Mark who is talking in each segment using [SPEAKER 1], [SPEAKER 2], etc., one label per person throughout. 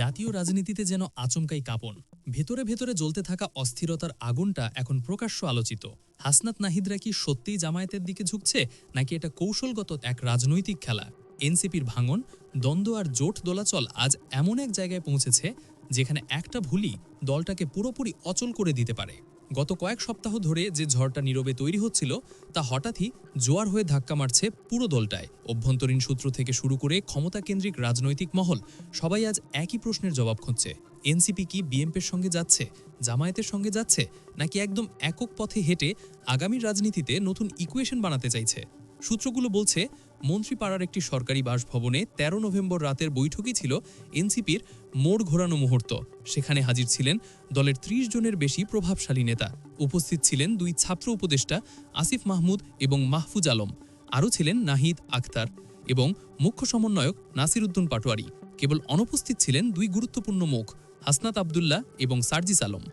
[SPEAKER 1] জাতীয় রাজনীতিতে যেন আচমকাই কাঁপন। ভেতরে ভেতরে জ্বলতে থাকা অস্থিরতার আগুনটা এখন প্রকাশ্য আলোচিত। হাসনাত নাহিদরা কি সত্যিই জামায়াতের দিকে ঝুঁকছে, নাকি এটা কৌশলগত এক রাজনৈতিক খেলা? এনসিপির ভাঙন, দ্বন্দ্ব আর জোট দোলাচল আজ এমন এক জায়গায় পৌঁছেছে, যেখানে একটা ভুলই দলটাকে পুরোপুরি অচল করে দিতে পারে। গত কয়েক সপ্তাহ ধরে যে ঝড়টা নীরবে তৈরি হচ্ছিল, তা হঠাৎই জোয়ার হয়ে ধাক্কা মারছে পুরো দলটায়। অভ্যন্তরীণ সূত্র থেকে শুরু করে ক্ষমতাকেন্দ্রিক রাজনৈতিক মহল সবাই আজ একই প্রশ্নের জবাব খুঁজছে। এনসিপি কি বিএমপির সঙ্গে যাচ্ছে, জামায়াতের সঙ্গে যাচ্ছে, নাকি একদম একক পথে হেঁটে আগামী রাজনীতিতে নতুন ইকুয়েশন বানাতে চাইছে? সূত্রগুলো বলছে, মন্ত্রীপাড়ার একটি সরকারি বাসভবনে ১৩ নভেম্বর রাতের বৈঠকই ছিল এনসিপির মোড় ঘোরানো মুহূর্ত। সেখানে হাজির ছিলেন দলের ত্রিশ জনের বেশি প্রভাবশালী নেতা। উপস্থিত ছিলেন দুই ছাত্র উপদেষ্টা আসিফ মাহমুদ এবং মাহফুজ আলম। আরও ছিলেন নাহিদ আখতার এবং মুখ্য সমন্বয়ক নাসির উদ্দিন পাটোয়ারি। কেবল অনুপস্থিত ছিলেন দুই গুরুত্বপূর্ণ মুখ, হাসনাত আবদুল্লাহ এবং সার্জিস আলম।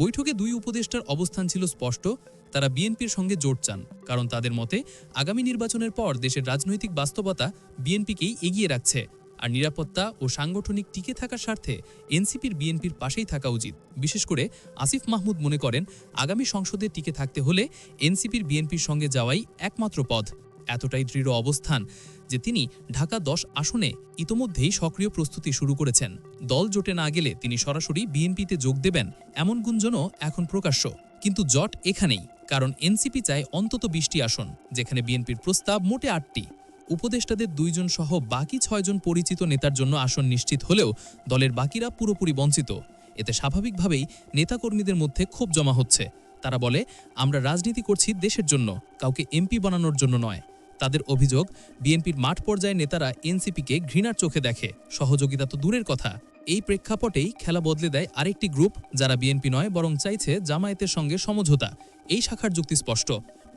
[SPEAKER 1] বৈঠকে দুই উপদেষ্টার অবস্থান ছিল স্পষ্ট, তারা বিএনপির সঙ্গে জোট চান, কারণ তাদের মতে আগামী নির্বাচনের পর দেশের রাজনৈতিক বাস্তবতা বিএনপিকেই এগিয়ে রাখছে, আর নিরাপত্তা ও সাংগঠনিক টিকে থাকার স্বার্থে এনসিপির বিএনপির পাশেই থাকা উচিত। বিশেষ করে আসিফ মাহমুদ মনে করেন, আগামী সংসদে টিকে থাকতে হলে এনসিপির বিএনপির সঙ্গে যাওয়াই একমাত্র পথ। এতটাই দৃঢ় অবস্থান যে তিনি ঢাকা দশ আসনে ইতোমধ্যেই সক্রিয় প্রস্তুতি শুরু করেছেন। দল জোটে না গেলে তিনি সরাসরি বিএনপিতে যোগ দেবেন এমন গুঞ্জনও এখন প্রকাশ্য। কিন্তু জট এখানেই, কারণ এনসিপি চায় অন্তত বিশটি আসন, যেখানে বিএনপির প্রস্তাব মোটে আটটি। উপদেষ্টাদের দুইজন সহ বাকি ছয়জন পরিচিত নেতার জন্য আসন নিশ্চিত হলেও দলের বাকিরা পুরোপুরি বঞ্চিত। এতে স্বাভাবিকভাবেই নেতাকর্মীদের মধ্যে ক্ষোভ জমা হচ্ছে। তারা বলে, আমরা রাজনীতি করছি দেশের জন্য, কাউকে এমপি বানানোর জন্য নয়। তাদের অভিযোগ, বিএনপির মাঠ পর্যায়ে নেতারা এনসিপিকে ঘৃণার চোখে দেখে। সহযোগিতা তো দূরের কথা। এই প্রেক্ষাপটেই খেলা বদলে দেয় আরেকটি গ্রুপ, যারা বিএনপি নয়, বরং চাইছে জামায়াতের সঙ্গে সমঝোতা। এই শাখার যুক্তি স্পষ্ট।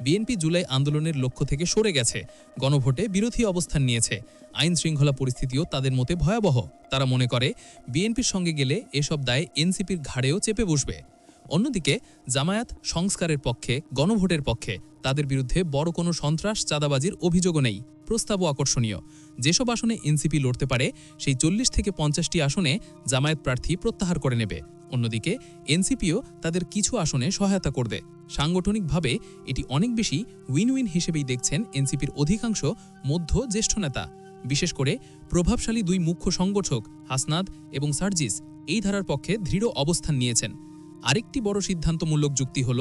[SPEAKER 1] বিএনপি জুলাই আন্দোলনের লক্ষ্য থেকে সরে গেছে। গণভোটে বিরোধী অবস্থান নিয়েছে। আইন শৃঙ্খলা পরিস্থিতিও তাদের মতে ভয়াবহ। তারা মনে করে, বিএনপির সঙ্গে গেলে এসব দায় এনসিপির ঘাড়েও চেপে বসবে। অন্যদিকে, জামায়াত সংস্কারের পক্ষে, গণভোটের পক্ষে তাদের বিরুদ্ধে বড় কোনো সন্ত্রাস চাঁদাবাজির অভিযোগও নেই। প্রস্তাবও আকর্ষণীয়। যেসব আসনে এনসিপি লড়তে পারে, সেই চল্লিশ থেকে পঞ্চাশটি আসনে জামায়াত প্রার্থী প্রত্যাহার করে নেবে। অন্যদিকে, এনসিপিও তাদের কিছু আসনে সহায়তা করবে। সাংগঠনিকভাবে এটি অনেক বেশি উইন উইন হিসেবেই দেখছেন এনসিপির অধিকাংশ মধ্য জ্যেষ্ঠ নেতা। বিশেষ করে, প্রভাবশালী দুই মুখ্য সংগঠক হাসনাদ এবং সার্জিস এই ধারার পক্ষে দৃঢ় অবস্থান নিয়েছেন। আরেকটি বড় সিদ্ধান্তমূলক যুক্তি হল,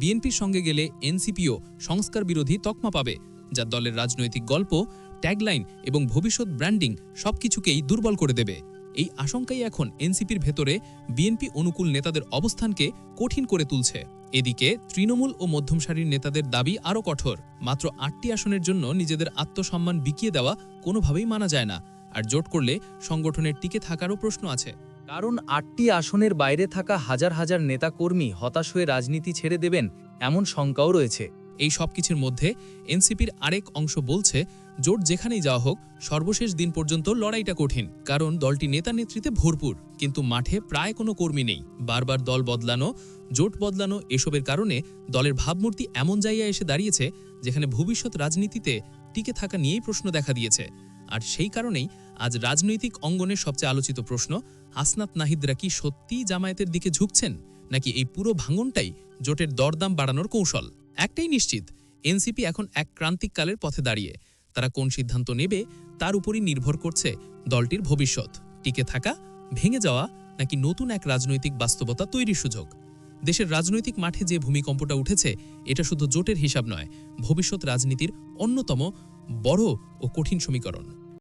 [SPEAKER 1] বিএনপির সঙ্গে গেলে এনসিপিও সংস্কার বিরোধী তকমা পাবে যা দলের রাজনৈতিক গল্প, ট্যাগলাইন এবং ভবিষ্যৎ ব্র্যান্ডিং সবকিছুকেই দুর্বল করে দেবে। এই আশঙ্কাই এখন এনসিপির ভেতরে বিএনপি অনুকূল নেতাদের অবস্থানকে কঠিন করে তুলছে। এদিকে তৃণমূল ও মধ্যম সারির নেতাদের দাবি আরও কঠোর, মাত্র আটটি আসনের জন্য নিজেদের আত্মসম্মান বিকিয়ে দেওয়া কোনোভাবেই মানা যায় না, আর জোট করলে সংগঠনের টিকে থাকারও প্রশ্ন আছে।
[SPEAKER 2] কারণ আটটি আসনের বাইরে থাকা হাজার হাজার নেতাকর্মী হতাশ হয়ে রাজনীতি ছেড়ে দেবেন এমন শঙ্কাও রয়েছে।
[SPEAKER 1] এই সব কিছুর মধ্যে এনসিপির আরেক অংশ বলছে, জোট যেখানেই যাওয়া হোক, সর্বশেষ দিন পর্যন্ত লড়াইটা কঠিন, কারণ দলটি নেতা নেতৃত্বে ভরপুর, কিন্তু মাঠে প্রায় কোনো কর্মী নেই। বারবার দল বদলানো, জোট বদলানো এসবের কারণে দলের ভাবমূর্তি এমন জায়গায় এসে দাঁড়িয়েছে, যেখানে ভবিষ্যৎ রাজনীতিতে টিকে থাকা নিয়েই প্রশ্ন দেখা দিয়েছে। আর সেই কারণেই আজ রাজনৈতিক অঙ্গনের সবচেয়ে আলোচিত প্রশ্ন হাসনাত নাহিদরা কি সত্যিই জামায়াতের দিকে ঝুঁকছেন? নাকি এই পুরো ভাঙনটাই জোটের দরদাম বাড়ানোর কৌশল? একটাই নিশ্চিত, এনসিপি এখন এক ক্রান্তিককালের পথে দাঁড়িয়ে। তারা কোন সিদ্ধান্ত নেবে, তার উপরই নির্ভর করছে দলটির ভবিষ্যৎ। টিকে থাকা, ভেঙে যাওয়া, নাকি নতুন এক রাজনৈতিক বাস্তবতা তৈরির সুযোগ? দেশের রাজনৈতিক মাঠে যে ভূমিকম্পটা উঠেছে, এটা শুধু জোটের হিসাব নয়, ভবিষ্যৎ রাজনীতির অন্যতম বড় ও কঠিন সমীকরণ।